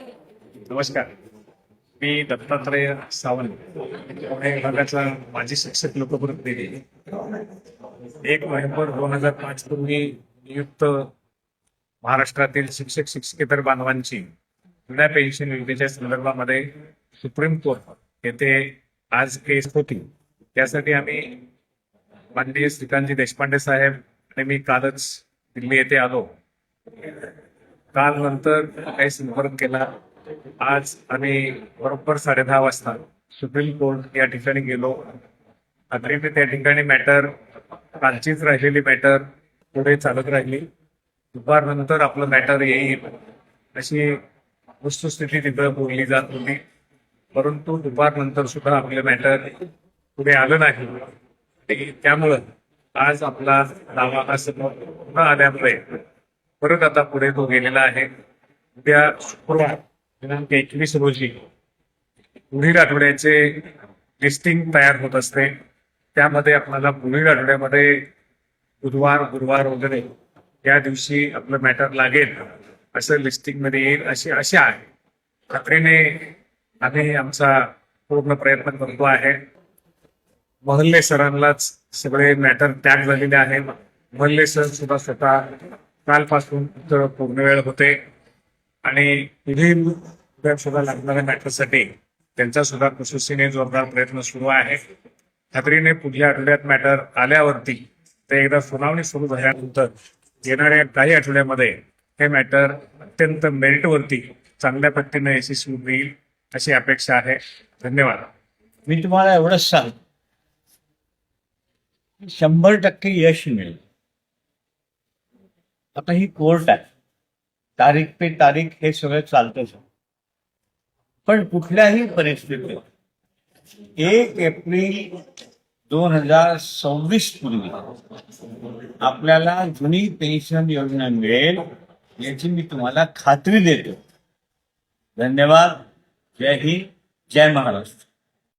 नमस्कार. मी दत्तात्रय सावंत. पुणे विभागाचा माजी शिक्षक लोकप्रतिनिधी. एक नोव्हेंबर दोन हजार पाच पूर्वी नियुक्त महाराष्ट्रातील शिक्षक शिक्षकेतर बांधवांची जुन्या पेन्शन योजनेच्या संदर्भामध्ये सुप्रीम कोर्ट येथे आज केस होती. त्यासाठी आम्ही माननीय श्रीकांतजी देशपांडे साहेब आणि मी कालच दिल्ली येथे आलो. काल नंतर काही संपर्क केला. आज आम्ही बरोबर साडे दहा वाजता सुप्रीम कोर्ट या ठिकाणी गेलो. अग्रीने त्या ठिकाणी मॅटर कालचीच राहिलेली मॅटर पुढे चालत राहिली. दुपारनंतर आपलं मॅटर येईल अशी वस्तुस्थिती तिथं बोलली जात होती. परंतु दुपारनंतर सुद्धा आपलं मॅटर पुढे आलं नाही. त्यामुळं आज आपला दावा हा समोर न आल्यामुळे परत आता पुढे तो गेलेला आहे. उद्या शुक्रवार दिनांक एकवीस रोजी पुढील आठवड्याचे लिस्टिंग तयार होत असते. त्यामध्ये आपल्याला पुढील आठवड्यामध्ये बुधवार गुरुवार वगैरे या दिवशी आपलं मॅटर लागेल. असं लिस्टिंगमध्ये येईल अशी अशी आहे. खात्रीने आम्ही आमचा पूर्ण प्रयत्न करतो आहे. महल्ले सरांनाच सगळे मॅटर टॅग झालेले आहे. महल्ले सर सुद्धा स्वतः कालपासून इथं पूर्ण वेळ होते. आणि पुढील सुद्धा लागणाऱ्या मॅटरसाठी त्यांचा सुद्धा कसोशीने जोरदार प्रयत्न सुरू आहे. खात्रीने पुढल्या आठवड्यात मॅटर आल्यावरती ते एकदा सुनावणी सुरू झाल्यानंतर येणाऱ्या काही आठवड्यामध्ये हे मॅटर अत्यंत मेरिटवरती चांगल्या पद्धतीने यशस्वी होईल अशी अपेक्षा आहे. धन्यवाद. मी तुम्हाला एवढंच सांग शंभर टक्के यश मिळेल. आता ही कोर्ट आहे. तारीख पे तारीख हे सगळं चालतच पण कुठल्याही परिस्थितीत एक एप्रिल दोन हजार सव्वीस पूर्वी आपल्याला जुनी पेन्शन योजना मिळेल याची मी तुम्हाला खात्री देतो. धन्यवाद. जय हिंद. जय महाराष्ट्र.